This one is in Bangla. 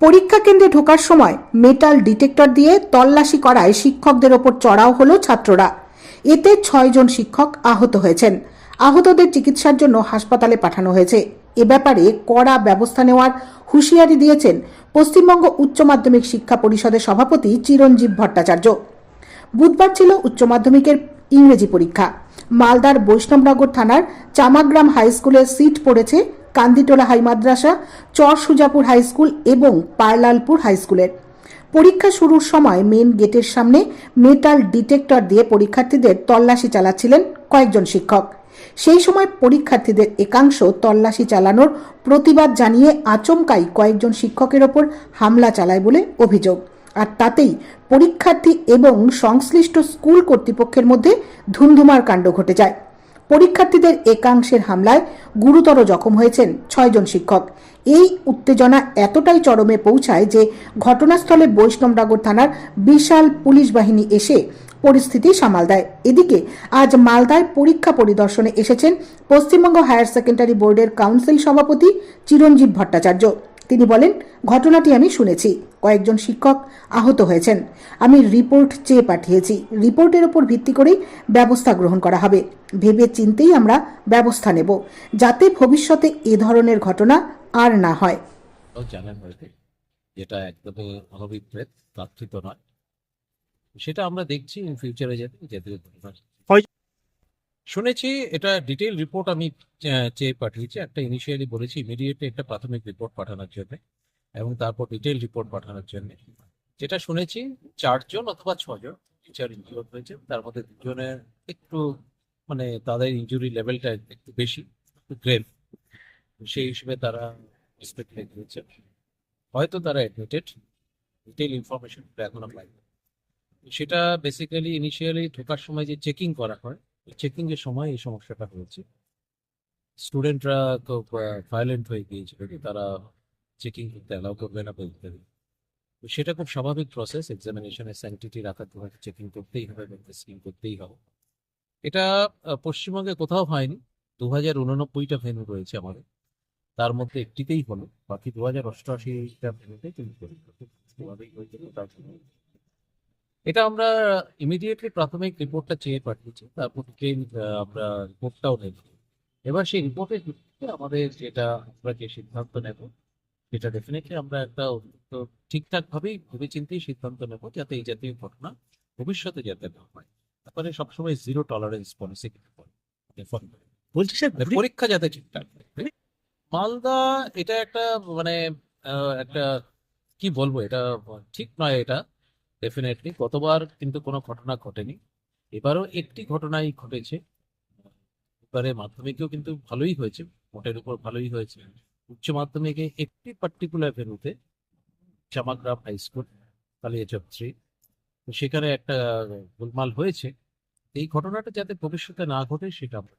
পরীক্ষা কেন্দ্রে ঢোকার সময় মেটাল ডিটেক্টর দিয়ে তল্লাশি করায় শিক্ষকদের ওপর চড়াও হলো ছাত্ররা। এতে ছয়জন শিক্ষক আহত হয়েছেন। আহতদের চিকিৎসার জন্য হাসপাতালে পাঠানো হয়েছে। এ ব্যাপারে কড়া ব্যবস্থা নেওয়ার হুঁশিয়ারি দিয়েছেন পশ্চিমবঙ্গ উচ্চ মাধ্যমিক শিক্ষা পরিষদের সভাপতি চিরঞ্জীব ভট্টাচার্য। বুধবার ছিল উচ্চ মাধ্যমিকের ইংরেজি পরীক্ষা। মালদার বৈষ্ণবনগর থানার চামাগ্রাম হাই স্কুলের সিট পড়েছে কান্দিটোলা হাই মাদ্রাসা চর সুজাপুর হাই স্কুল এবং পারলালপুর হাই স্কুলের। পরীক্ষা শুরুর সময় মেন গেটের সামনে মেটাল ডিটেক্টর দিয়ে পরীক্ষার্থীদের তল্লাশি চালাচ্ছিলেন কয়েকজন শিক্ষক। সেই সময় পরীক্ষার্থীদের একাংশ তল্লাশি চালানোর প্রতিবাদ জানিয়ে আচমকাই কয়েকজন শিক্ষকের ওপর হামলা চালায় বলে অভিযোগ। আর তাতেই পরীক্ষার্থী এবং সংশ্লিষ্ট স্কুল কর্তৃপক্ষের মধ্যে ধুমধুমার কাণ্ড ঘটে যায়। পরীক্ষার্থীদের একাংশের হামলায় গুরুতর জখম হয়েছেন ছয়জন শিক্ষক। এই উত্তেজনা এতটাই চরমে পৌঁছায় যে ঘটনাস্থলে বৈষ্ণবনগর থানার বিশাল পুলিশ বাহিনী এসে পরিস্থিতি সামাল দেয়। এদিকে আজ মালদায় পরীক্ষা পরিদর্শনে এসেছেন পশ্চিমবঙ্গ হায়ার সেকেন্ডারি বোর্ডের কাউন্সিল সভাপতি চিরঞ্জীব ভট্টাচার্য। তিনি বলেন, ঘটনাটি আমি শুনেছি। কয়েকজন শিক্ষক আহত হয়েছেন। আমি রিপোর্ট চেয়ে পাঠিয়েছি। রিপোর্টের ওপর ভিত্তি করেই ব্যবস্থা গ্রহণ করা হবে। ভেবে চিন্তেই আমরা ব্যবস্থা নেব যাতে ভবিষ্যতে এ ধরনের ঘটনা আর না হয়। যেটা একদমই অনভিপ্রেত প্রার্থিত নয়। সেটা আমরা দেখছি ইন ফিউচারে যাতে যাতে শুনেছি এটা ডিটেইল রিপোর্ট আমি চেয়ে পাঠিয়েছি। একটা ইনিশিয়ালি বলেছি ইমিডিয়েটলি একটা প্রাথমিক রিপোর্ট পাঠানোর জন্য। এবং তারপর ডিটেল রিপোর্ট পাঠানোর জন্য। যেটা শুনেছি, চারজন অথবা ছজন টিচার ইনজিওর হয়েছে। তার মধ্যে দুজনের একটু মানে তাদের ইনজুরি লেভেলটা একটু বেশি গ্রেভ সেই হিসেবে তারা রেসপেক্ট দিয়েছে হয়তো তারা অ্যাডমিটেড ডিটেল ইনফরমেশন এখন পাই সেটা বেসিক্যালি ইনিশিয়ালি ঢোকার সময় যে চেকিং করা হয় চেকিং এর সময় এই সমস্যাটা হয়েছে। স্টুডেন্টরা তো ভায়োলেন্ট হয়ে গিয়েছিল তারা চেকিং করতে অ্যালাউ করবে না বলতে তো সেটা খুব স্বাভাবিক প্রসেস এক্সামিনেশনের স্যানিটিটি রাখার জন্য চেকিং করতেই হবে স্কিম করতেই হবে। এটা পশ্চিমবঙ্গে কোথাও হয়নি দু হাজার উননব্বইটা ভেন্যু রয়েছে আমাদের। তার মধ্যে একটিতেই হলো, বাকি দু হাজার অষ্টআশিটা তার জন্য। এটা আমরা ইমিডিয়েটলি প্রাথমিক রিপোর্টটা চেয়ে পাঠিয়েছি, তারপর ডিটেইল আমরা রিপোর্টটাও নেব। এবার সেই রিপোর্টের ভিত্তিতে আমাদের যেটা, আমরা যে সিদ্ধান্ত নেব সেটা ডেফিনেটলি আমরা একটা ঠিকঠাক ভাবেই ভেবেচিন্তেই সিদ্ধান্ত নেব যাতে এই জাতীয় ঘটনা ভবিষ্যতে যাতে না হয়। তারপরে সবসময় জিরো টলারেন্স পলিসি বলছি স্যার মানে পরীক্ষা যাতে ঠিকঠাক মালদা এটা একটা মানে একটা কি বলব এটা ঠিক নয় এটা ডেফিনেটলি গতবার কিন্তু কোনো ঘটনা ঘটেনি। এবারও একটি ঘটনাই ঘটেছে। এবারে মাধ্যমিকেও কিন্তু ভালোই হয়েছে মোটের উপর ভালোই হয়েছে। উচ্চ মাধ্যমিকে একটি particular ভেনুতে Jamagram high school Kaliachak three সেখানে একটা গোলমাল হয়েছে। এই ঘটনাটা যাতে ভবিষ্যতে না ঘটে, সেটা আমরা